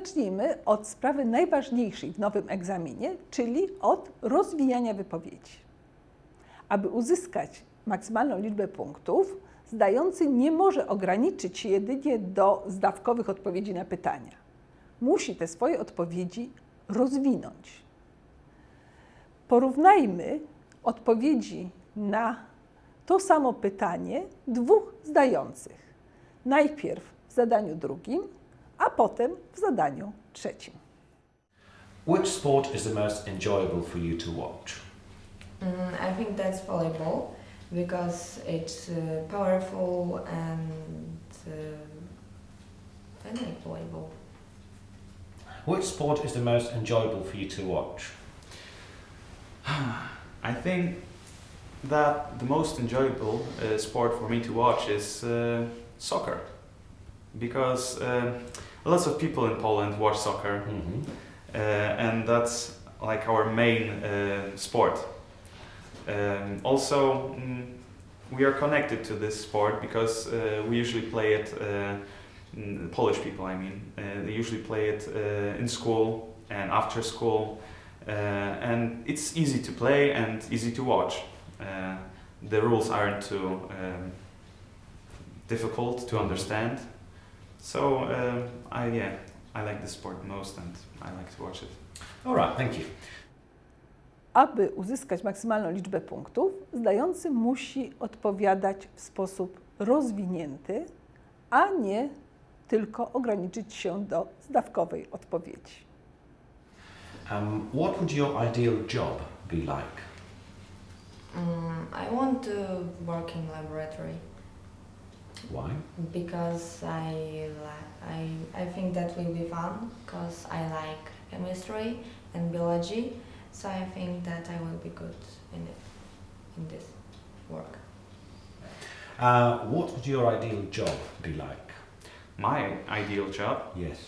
Zacznijmy od sprawy najważniejszej w nowym egzaminie, czyli od rozwijania wypowiedzi. Aby uzyskać maksymalną liczbę punktów, zdający nie może ograniczyć się jedynie do zdawkowych odpowiedzi na pytania. Musi te swoje odpowiedzi rozwinąć. Porównajmy odpowiedzi na to samo pytanie dwóch zdających. Najpierw w zadaniu drugim, a potem w zadaniu trzecim. Which sport is the most enjoyable for you to watch? Mm, I think that's volleyball because it's uh, powerful and uh, I like volleyball. Which sport is the most enjoyable for you to watch? I think that the most enjoyable uh, sport for me to watch is uh, soccer because uh, lots of people in Poland watch soccer Mhm. uh, and that's like our main uh, sport. Um, also, mm, we are connected to this sport because uh, we usually play it. Uh, mm, Polish people, I mean, uh, they usually play it uh, in school and after school, uh, and it's easy to play and easy to watch. Uh, the rules aren't too um, difficult to understand, so um, I yeah, I like the sport most, and I like to watch it. All right, thank you. Aby uzyskać maksymalną liczbę punktów, zdający musi odpowiadać w sposób rozwinięty, a nie tylko ograniczyć się do zdawkowej odpowiedzi. Um, what would your ideal job be like? Mm, I want to work in laboratory Why? because I li- I I think that will be fun because I like chemistry and biology, so I think that I will be good in it in this work. Uh, what would your ideal job be like? My ideal job Yes.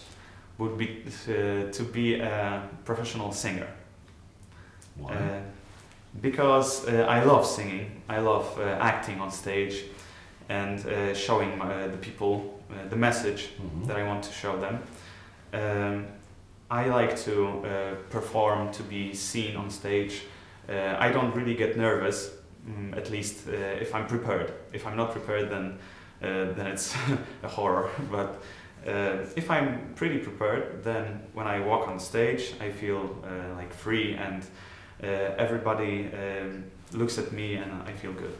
would be uh, to be a professional singer. Why? Uh, because uh, I love singing, I love uh, acting on stage and uh, showing my, the people uh, the message Mhm. that I want to show them. Um, I like to uh, perform, to be seen on stage. Uh, I don't really get nervous, mm, at least uh, if I'm prepared. If I'm not prepared, then uh, then it's a horror. But uh, if I'm pretty prepared, then when I walk on stage, I feel uh, like free, and uh, everybody um, looks at me, and I feel good.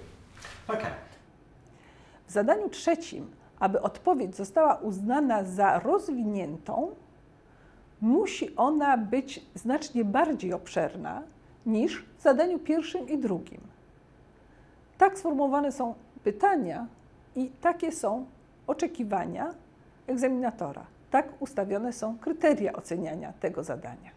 Okay. W zadaniu trzecim, aby odpowiedź została uznana za rozwiniętą, musi ona być znacznie bardziej obszerna niż w zadaniu pierwszym i drugim. Tak sformułowane są pytania i takie są oczekiwania egzaminatora. Tak ustawione są kryteria oceniania tego zadania.